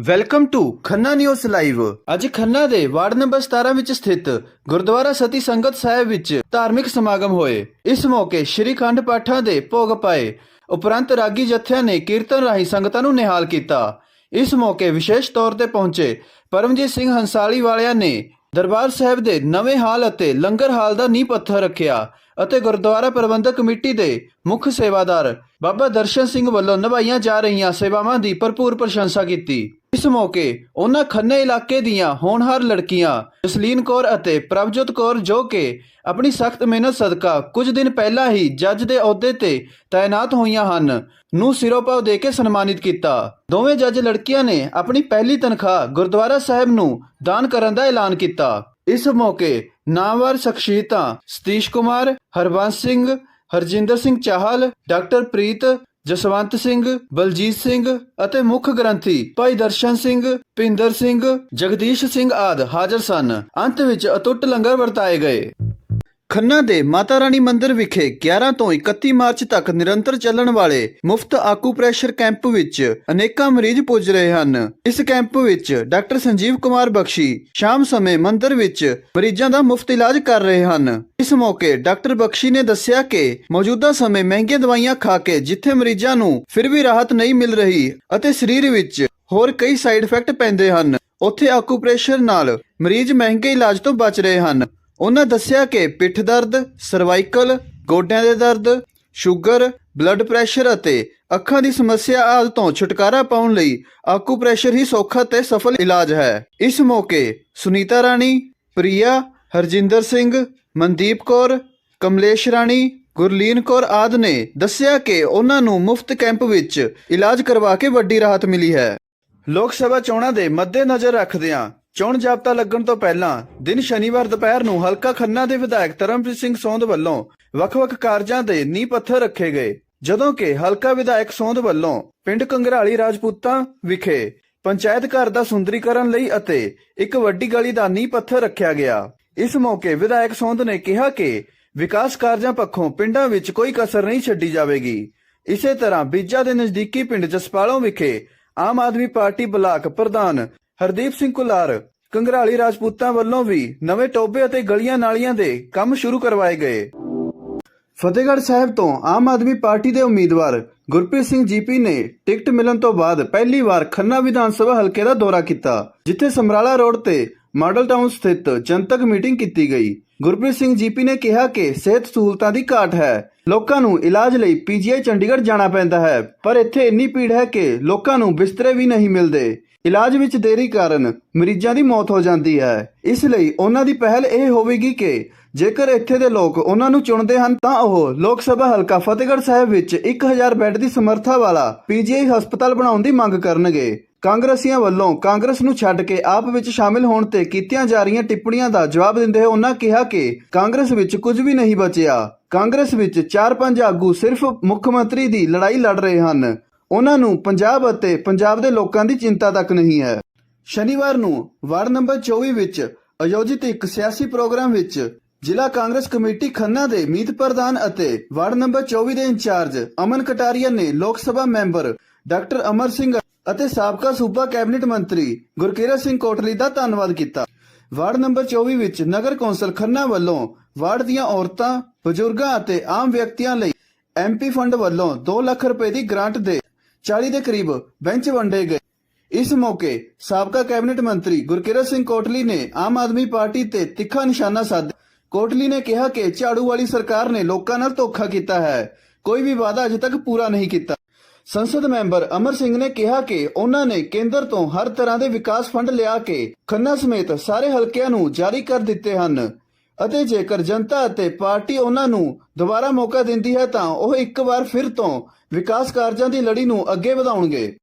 Welcome to Khanna news live ਅੱਜ ਖੰਨਾ ਦੇ ward number 17 ਵਿੱਚ ਸਥਿਤ ਗੁਰਦੁਆਰਾ ਸਤੀ ਸੰਗਤ ਸਾਹਿਬ ਵਿੱਚ ਧਾਰਮਿਕ ਸਮਾਗਮ ਹੋਏ। ਇਸ ਮੌਕੇ ਸ਼੍ਰੀ ਖੰਡ ਪਾਠਾਂ ਦੇ ਭੋਗ ਪਾਏ। ਉਪਰੰਤ ਰਾਗੀ ਜਥਿਆਂ ਨੇ ਕੀਰਤਨ ਰਾਹੀਂ ਸੰਗਤਾਂ ਨੂੰ ਨਿਹਾਲ ਕੀਤਾ। ਇਸ ਮੌਕੇ ਵਿਸ਼ੇਸ਼ ਤੌਰ ਤੇ ਪਹੁੰਚੇ ਪਰਮਜੀਤ ਸਿੰਘ ਹੰਸਾਲੀ ਵਾਲਿਆਂ ਨੇ ਦਰਬਾਰ ਸਾਹਿਬ ਦੇ ਨਵੇਂ ਹਾਲ ਅਤੇ ਲੰਗਰ ਹਾਲ ਦਾ ਨੀਂਹ ਪੱਥਰ ਰੱਖਿਆ। ਅਤੇ ਗੁਰਦੁਆਰਾ ਪ੍ਰਬੰਧਕ ਕਮੇਟੀ ਦੇ ਮੁੱਖ ਸੇਵਾਦਾਰ ਬਾਬਾ ਦਰਸ਼ਨ ਸਿੰਘ ਵੱਲੋਂ ਨਿਭਾਈਆਂ ਜਾ ਰਹੀਆਂ ਸੇਵਾਵਾਂ ਦੀ ਭਰਪੂਰ ਪ੍ਰਸ਼ੰਸਾ ਕੀਤੀ। ਇਸ ਮੌਕੇ ਉਹਨਾਂ ਖੰਨੇ ਇਲਾਕੇ ਦੀਆਂ ਹੋਣਹਾਰ ਲੜਕੀਆਂ ਜਸਲੀਨ ਕੌਰ ਅਤੇ ਪ੍ਰਭਜੋਤ ਕੌਰ ਜੋ ਕਿ ਆਪਣੀ ਸਖਤ ਮਿਹਨਤ ਸਦਕਾ ਕੁਝ ਦਿਨ ਪਹਿਲਾਂ ਹੀ ਜੱਜ ਦੇ ਅਹੁਦੇ ਤੇ ਤਾਇਨਾਤ ਹੋਈਆਂ ਹਨ, ਨੂੰ ਸਿਰੋਪਾਵ ਦੇ ਕੇ ਸਨਮਾਨਿਤ ਕੀਤਾ। ਦੋਵੇਂ ਜੱਜ ਲੜਕੀਆਂ ਨੇ ਆਪਣੀ ਪਹਿਲੀ ਤਨਖਾਹ ਗੁਰਦੁਆਰਾ ਸਾਹਿਬ ਨੂੰ ਦਾਨ ਕਰਨ ਦਾ ਐਲਾਨ ਕੀਤਾ। ਇਸ ਮੌਕੇ ਨਾਮਵਰ ਸ਼ਖਸੀਅਤਾਂ ਸਤੀਸ਼ ਕੁਮਾਰ, ਹਰਬੰਸ ਸਿੰਘ, ਹਰਜਿੰਦਰ ਸਿੰਘ ਚਾਹਲ, ਡਾਕਟਰ ਪ੍ਰੀਤ, ਜਸਵੰਤ ਸਿੰਘ, ਬਲਜੀਤ ਸਿੰਘ ਅਤੇ ਮੁੱਖ ਗ੍ਰੰਥੀ ਭਾਈ ਦਰਸ਼ਨ ਸਿੰਘ ਪਿੰਦਰ ਸਿੰਘ, ਜਗਦੀਸ਼ ਸਿੰਘ ਆਦ ਹਾਜ਼ਰ ਸਨ। ਅੰਤ ਵਿੱਚ ਅਤੁੱਟ ਲੰਗਰ ਵਰਤਾਏ ਗਏ। ਖੰਨਾ ਦੇ ਮਾਤਾ ਰਾਣੀ ਮੰਦਿਰ ਵਿਖੇ 11 ਤੋਂ 31 ਮਾਰਚ ਤੱਕ ਨਿਰੰਤਰ ਚੱਲਣ ਵਾਲੇ ਮੁਫਤ ਆਕੂਪ੍ਰੈਸ਼ਰ ਕੈਂਪ ਵਿੱਚ ਅਨੇਕਾਂ ਮਰੀਜ਼ ਪੁੱਜ ਰਹੇ ਹਨ। ਇਸ ਕੈਂਪ ਵਿੱਚ ਡਾਕਟਰ ਸੰਜੀਵ ਕੁਮਾਰ ਬਖਸ਼ੀ ਸ਼ਾਮ ਸਮੇਂ ਮੰਦਿਰ ਵਿੱਚ ਮਰੀਜ਼ਾਂ ਦਾ ਮੁਫਤ ਇਲਾਜ ਕਰ ਰਹੇ ਹਨ। ਇਸ ਮੌਕੇ ਡਾਕਟਰ ਬਖਸ਼ੀ ਨੇ ਦੱਸਿਆ ਕਿ ਮੌਜੂਦਾ ਸਮੇਂ ਮਹਿੰਗੀਆਂ ਦਵਾਈਆਂ ਖਾ ਕੇ ਜਿੱਥੇ ਮਰੀਜ਼ਾਂ ਨੂੰ ਫਿਰ ਵੀ ਰਾਹਤ ਨਹੀਂ ਮਿਲ ਰਹੀ ਅਤੇ ਸਰੀਰ ਵਿੱਚ ਹੋਰ ਕਈ ਸਾਈਡ ਇਫੈਕਟ ਪੈਂਦੇ ਹਨ, ਉੱਥੇ ਆਕੂਪ੍ਰੈਸ਼ਰ ਨਾਲ ਮਰੀਜ਼ ਮਹਿੰਗੇ ਇਲਾਜ ਤੋਂ ਬਚ ਰਹੇ ਹਨ। ਉਹਨਾਂ ਦੱਸਿਆ ਕਿ ਪਿੱਠ ਦਰਦ, ਸਰਵਾਈਕਲ, ਗੋਡਿਆਂ ਦੇ ਦਰਦ, ਸ਼ੂਗਰ, ਬਲੱਡ ਪ੍ਰੈਸ਼ਰ ਅਤੇ ਅੱਖਾਂ ਦੀ ਸਮੱਸਿਆ ਆਦਿ ਤੋਂ ਛੁਟਕਾਰਾ ਪਾਉਣ ਲਈ ਆਕੂਪ੍ਰੈਸ਼ਰ ਹੀ ਸੌਖਾ ਤੇ ਸਫਲ ਇਲਾਜ ਹੈ। ਇਸ ਮੌਕੇ ਸੁਨੀਤਾ ਰਾਣੀ, ਪ੍ਰਿਆ, ਹਰਜਿੰਦਰ ਸਿੰਘ, ਮਨਦੀਪ ਕੌਰ, ਕਮਲੇਸ਼ ਰਾਣੀ, ਗੁਰਲੀਨ ਕੌਰ ਆਦਿ ਨੇ ਦੱਸਿਆ ਕਿ ਉਹਨਾਂ ਨੂੰ ਮੁਫਤ ਕੈਂਪ ਵਿੱਚ ਇਲਾਜ ਕਰਵਾ ਕੇ ਵੱਡੀ ਰਾਹਤ ਮਿਲੀ ਹੈ। ਲੋਕ ਸਭਾ ਚੋਣਾਂ ਦੇ ਮੱਦੇਨਜ਼ਰ ਰੱਖਦਿਆਂ ਚੋਣ ਜਾਬਤਾ ਲੱਗਣ ਤੋਂ ਪਹਿਲਾਂ ਦਿਨ ਸ਼ਨੀਵਾਰ ਦੁਪਹਿਰ ਨੂੰ ਹਲਕਾ ਖੰਨਾ ਦੇ ਵਿਧਾਇਕ ਧਰਮਪ੍ਰੀਤ ਸਿੰਘ ਸੌਂਦ ਵੱਲੋਂ ਵੱਖ-ਵੱਖ ਕਾਰਜਾਂ ਦੇ ਨੀਂਹ ਪੱਥਰ ਰੱਖੇ ਗਏ, ਜਦੋਂ ਕਿ ਹਲਕਾ ਵਿਧਾਇਕ ਸੌਂਦ ਵੱਲੋਂ ਪਿੰਡ ਕੰਗਰਾਲੀ ਰਾਜਪੂਤਾਂ ਵਿਖੇ ਪੰਚਾਇਤ ਘਰ ਦਾ ਸੁੰਦਰੀਕਰਨ ਲਈ ਅਤੇ ਇੱਕ ਵੱਡੀ ਗਲੀ ਦਾ ਨੀਂਹ ਪੱਥਰ ਰੱਖਿਆ ਗਿਆ। ਇਸ ਮੌਕੇ ਵਿਧਾਇਕ ਸੌਂਦ ਨੇ ਕਿਹਾ ਕਿ ਵਿਕਾਸ ਕਾਰਜਾਂ ਪੱਖੋਂ ਪਿੰਡਾਂ ਵਿੱਚ ਕੋਈ ਕਸਰ ਨਹੀਂ ਛੱਡੀ ਜਾਵੇਗੀ। ਇਸੇ ਤਰ੍ਹਾਂ ਬੀਜਾ ਦੇ ਨਜ਼ਦੀਕੀ ਪਿੰਡ ਜਸਪਾਲੋਂ ਵਿਖੇ ਆਮ ਆਦਮੀ ਪਾਰਟੀ ਬਲਾਕ ਪ੍ਰਧਾਨ ਹਰਦੀਪ ਸਿੰਘ ਕੁਲਾਰ, ਕੰਗਰਾਲੀ ਰਾਜਪੂਤਾਂ ਵੱਲੋਂ ਵੀ ਨਵੇਂ ਟੋਬੇ ਅਤੇ ਗਲੀਆਂ ਨਾਲੀਆਂ ਦੇ ਕੰਮ ਸ਼ੁਰੂ ਕਰਵਾਏ ਗਏ। ਫਤਿਹਗੜ੍ਹ ਸਾਹਿਬ ਤੋਂ ਆਮ ਆਦਮੀ ਪਾਰਟੀ ਦੇ ਉਮੀਦਵਾਰ ਗੁਰਪ੍ਰੀਤ ਸਿੰਘ ਜੀਪੀ ਨੇ ਟਿਕਟ ਮਿਲਣ ਤੋਂ ਬਾਅਦ ਪਹਿਲੀ ਵਾਰ ਖੰਨਾ ਵਿਧਾਨ ਸਭਾ ਹਲਕੇ ਦਾ ਦੌਰਾ ਕੀਤਾ, ਜਿੱਥੇ ਸਮਰਾਲਾ ਰੋਡ ਤੇ ਮਾਡਲ ਟਾਊਨ ਸਥਿਤ ਜਨਤਕ ਮੀਟਿੰਗ ਕੀਤੀ ਗਈ। ਗੁਰਪ੍ਰੀਤ ਸਿੰਘ ਜੀਪੀ ਨੇ ਕਿਹਾ ਕਿ ਸਿਹਤ ਸਹੂਲਤਾਂ ਦੀ ਘਾਟ ਹੈ, ਲੋਕਾਂ ਨੂੰ ਇਲਾਜ ਲਈ ਪੀਜੀਆਈ ਚੰਡੀਗੜ੍ਹ ਜਾਣਾ ਪੈਂਦਾ ਹੈ, ਪਰ ਇੱਥੇ ਇੰਨੀ ਭੀੜ ਹੈ ਕਿ ਲੋਕਾਂ ਨੂੰ ਬਿਸਤਰੇ ਵੀ ਨਹੀਂ ਮਿਲਦੇ। ਇਲਾਜ ਵਿੱਚ ਦੇਰੀ ਕਾਰਨ ਮਰੀਜ਼ਾਂ ਦੀ ਮੌਤ ਹੋ ਜਾਂਦੀ ਹੈ। ਇਸ ਲਈ ਉਹਨਾਂ ਦੀ ਪਹਿਲ ਇਹ ਹੋਵੇਗੀ ਕਿ ਜੇਕਰ ਇੱਥੇ ਦੇ ਲੋਕ ਉਹਨਾਂ ਨੂੰ ਚੁਣਦੇ ਹਨ, ਤਾਂ ਉਹ ਲੋਕ ਸਭਾ ਹਲਕਾ ਫਤਿਹਗੜ੍ਹ ਸਾਹਿਬ ਵਿੱਚ 1000 ਬੈੱਡ ਦੀ ਸਮਰੱਥਾ ਵਾਲਾ ਪੀਜੀਆਈ ਹਸਪਤਾਲ ਬਣਾਉਣ ਦੀ ਮੰਗ ਕਰਨਗੇ। ਕਾਂਗਰਸੀਆਂ ਵੱਲੋਂ ਕਾਂਗਰਸ ਨੂੰ ਛੱਡ ਕੇ ਆਪ ਵਿੱਚ ਸ਼ਾਮਿਲ ਹੋਣ ਤੇ ਕੀਤੀਆਂ ਜਾ ਰਹੀਆਂ ਟਿੱਪਣੀਆਂ ਦਾ ਜਵਾਬ ਦਿੰਦੇ ਹੋਏ ਉਹਨਾਂ ਕਿਹਾ ਕਿ ਕਾਂਗਰਸ ਵਿੱਚ ਕੁਝ ਵੀ ਨਹੀਂ ਬਚਿਆ। ਕਾਂਗਰਸ ਵਿੱਚ 4-5 ਆਗੂ ਸਿਰਫ ਮੁੱਖ ਮੰਤਰੀ ਦੀ ਲੜਾਈ ਲੜ ਰਹੇ ਹਨ। ਉਹਨਾਂ ਨੂੰ ਪੰਜਾਬ ਅਤੇ ਪੰਜਾਬ ਦੇ ਲੋਕਾਂ ਦੀ ਚਿੰਤਾ ਤੱਕ ਨਹੀਂ ਹੈ। ਸ਼ਨੀਵਾਰ ਨੂੰ ਵਾਰਡ ਨੰਬਰ 24 ਵਿੱਚ ਆਯੋਜਿਤ ਇੱਕ ਸਿਆਸੀ ਪ੍ਰੋਗਰਾਮ ਵਿੱਚ ਜ਼ਿਲ੍ਹਾ ਕਾਂਗਰਸ ਕਮੇਟੀ ਖੰਨਾ ਦੇ ਮੀਤ ਪ੍ਰਧਾਨ ਅਤੇ ਵਾਰਡ ਨੰਬਰ 24 ਦੇ ਇੰਚਾਰਜ ਅਮਨ ਕਟਾਰੀਆ ਨੇ ਲੋਕ ਸਭਾ ਮੈਂਬਰ ਡਾਕਟਰ ਅਮਰ ਸਿੰਘ ਅਤੇ ਸਾਬਕਾ ਸੂਬਾ ਕੈਬਨਿਟ ਮੰਤਰੀ ਗੁਰਕੀਰਤ ਸਿੰਘ ਕੋਟਲੀ ਦਾ ਧੰਨਵਾਦ ਕੀਤਾ। ਵਾਰਡ ਨੰਬਰ 24 ਵਿੱਚ ਨਗਰ ਕੌਂਸਲ ਖੰਨਾ ਵੱਲੋਂ ਵਾਰਡ ਦੀਆਂ ਔਰਤਾਂ, ਬਜ਼ੁਰਗਾਂ ਅਤੇ ਆਮ ਵਿਅਕਤੀਆਂ ਲਈ ਐਮਪੀ ਫੰਡ ਵੱਲੋਂ 2 ਲੱਖ ਰੁਪਏ ਦੀ ਗ੍ਰਾਂਟ ਦੇ 40 ਦੇ ਕਰੀਬ ਬੈਂਚ ਵੰਡੇ ਗਏ। ਇਸ ਮੌਕੇ ਸਾਬਕਾ ਕੈਬਨਿਟ ਮੰਤਰੀ ਗੁਰਕਿਰਤ ਸਿੰਘ ਕੋਟਲੀ ਨੇ ਆਮ ਆਦਮੀ ਪਾਰਟੀ ਤੇ ਤਿੱਖਾ ਨਿਸ਼ਾਨਾ ਸਾਧਿਆ। ਕੋਟਲੀ ਨੇ ਕਿਹਾ ਕਿ ਝਾੜੂ ਵਾਲੀ ਸਰਕਾਰ ਨੇ ਲੋਕਾਂ ਨਾਲ ਧੋਖਾ ਕੀਤਾ ਹੈ। ਕੋਈ ਵੀ ਵਾਅਦਾ ਅਜੇ ਤੱਕ ਪੂਰਾ ਨਹੀਂ ਕੀਤਾ। ਸੰਸਦ ਮੈਂਬਰ ਅਮਰ ਸਿੰਘ ਨੇ ਕਿਹਾ ਕਿ ਉਹਨਾਂ ਨੇ ਕੇਂਦਰ ਤੋਂ ਹਰ ਤਰ੍ਹਾਂ ਦੇ ਵਿਕਾਸ ਫੰਡ ਲਿਆ ਕੇ ਖੰਨਾ ਸਮੇਤ ਸਾਰੇ ਹਲਕਿਆਂ ਨੂੰ ਜਾਰੀ ਕਰ ਦਿੱਤੇ ਹਨ। ਅਤੇ ਜੇਕਰ ਜਨਤਾ ਅਤੇ ਪਾਰਟੀ ਉਹਨਾਂ ਨੂੰ ਦੁਬਾਰਾ ਮੌਕਾ ਦਿੰਦੀ ਹੈ ਤਾਂ ਉਹ ਇੱਕ ਵਾਰ ਫਿਰ ਤੋਂ ਵਿਕਾਸ ਕਾਰਜਾਂ ਦੀ ਲੜੀ ਨੂੰ ਅੱਗੇ ਵਧਾਉਣਗੇ।